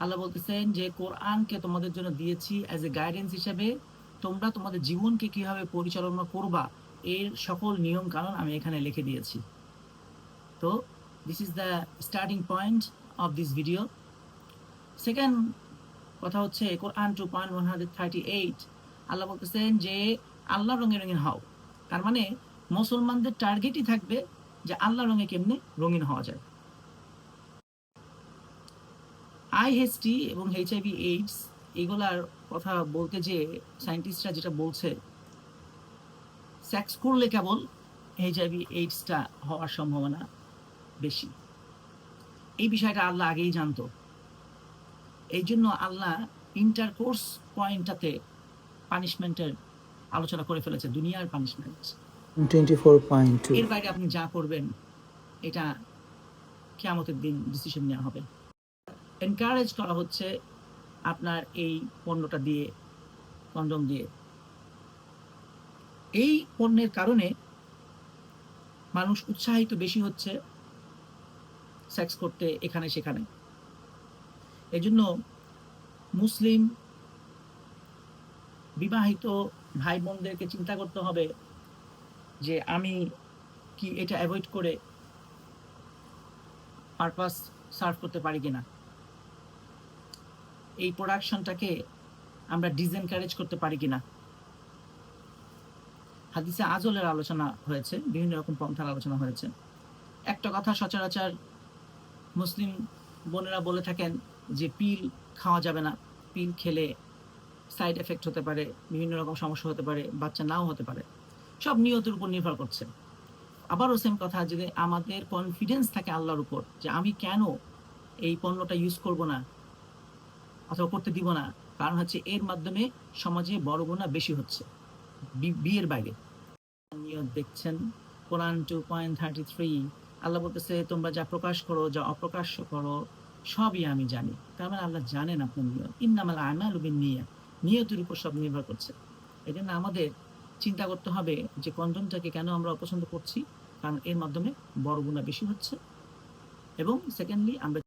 আল্লাহ বলতেছেন যে কোরআনকে তোমাদের জন্য দিয়েছি অ্যাজ এ গাইডেন্স হিসেবে। তোমরা তোমাদের জীবনকে কীভাবে পরিচালনা করবা এর সকল নিয়ম কানুন আমি এখানে লিখে দিয়েছি। তো this is the starting point of this video second কথা হচ্ছে Quran two point one hundred thirty eight আল্লাহ বলতেছেন যে আল্লাহ রঙে রঙিন হও। তার মানে মুসলমানদের টার্গেটই থাকবে যে আল্লাহ রঙে কেমনে রঙিন হওয়া যায়। আইএসটি এবং এইচআইভি এইডস এগুলার কথা বলতে যে সায়েন্টিস্টরা যেটা বলছে সেক্স করলে কেবল এইচআইভি এইডসটা হওয়ার সম্ভাবনা বেশি। এই বিষয়টা আল্লাহ আগেই জানতো। এই জন্য আল্লাহ ইন্টারকোর্স পয়েন্টটাতে পানিশমেন্টের আলোচনা করে ফেলেছে দুনিয়ার পানিশমেন্ট 24.2 এর বাইরে আপনি যা করবেন এটা কেয়ামতের দিন ডিসিশন নেওয়া হবে। এনকারেজ করা হচ্ছে আপনার এই পণ্যটা দিয়ে, কন্ডম দিয়ে। এই পণ্যের কারণে মানুষ উৎসাহিত বেশি হচ্ছে সেক্স করতে এখানে সেখানে। এই জন্য মুসলিম বিবাহিত ভাই বোনদেরকে চিন্তা করতে হবে যে আমি কি এটা অ্যাভয়েড করে পারপাস সার্ভ করতে পারি কিনা। এই প্রোডাকশনটাকে আমরা ডিসএনকারেজ করতে পারি কিনা? হাদিসে আজলের আলোচনা হয়েছে, বিভিন্ন রকম পন্থার আলোচনা হয়েছে। একটা কথা সচরাচর মুসলিম বোনেরা বলে থাকেন যে পিল খাওয়া যাবে না। পিল খেলে সাইড এফেক্ট হতে পারে, বিভিন্ন রকম সমস্যা হতে পারে, বাচ্চা নাও হতে পারে। সব নিয়তের উপর নির্ভর করছে। আবারও সেম কথা, যদি আমাদের কনফিডেন্স থাকে আল্লাহর উপর যে আমি কেন এই পণ্যটা ইউজ করব না অথবা করতে দিব না। কারণ হচ্ছে এর মাধ্যমে সমাজে বড় গোনা বেশি হচ্ছে। বিয়ের বাইরে। নিয়ত দেখছেন, Quran two point thirty three আল্লাহ বলতেছে, তোমরা যা প্রকাশ করো, যা অপ্রকাশ্য করো, সবই আমি জানি। তার মানে আল্লাহ জানেন আপনার নিয়ত। ইন্নামাল আমাল বিন নিয়া নিয়তের উপর সব নির্ভর করছে। এই জন্য আমাদের চিন্তা করতে হবে যে কন্ডমটাকে কেন আমরা অপছন্দ করছি। কারণ এর মাধ্যমে বড় গুণা বেশি হচ্ছে। এবং সেকেন্ডলি আমরা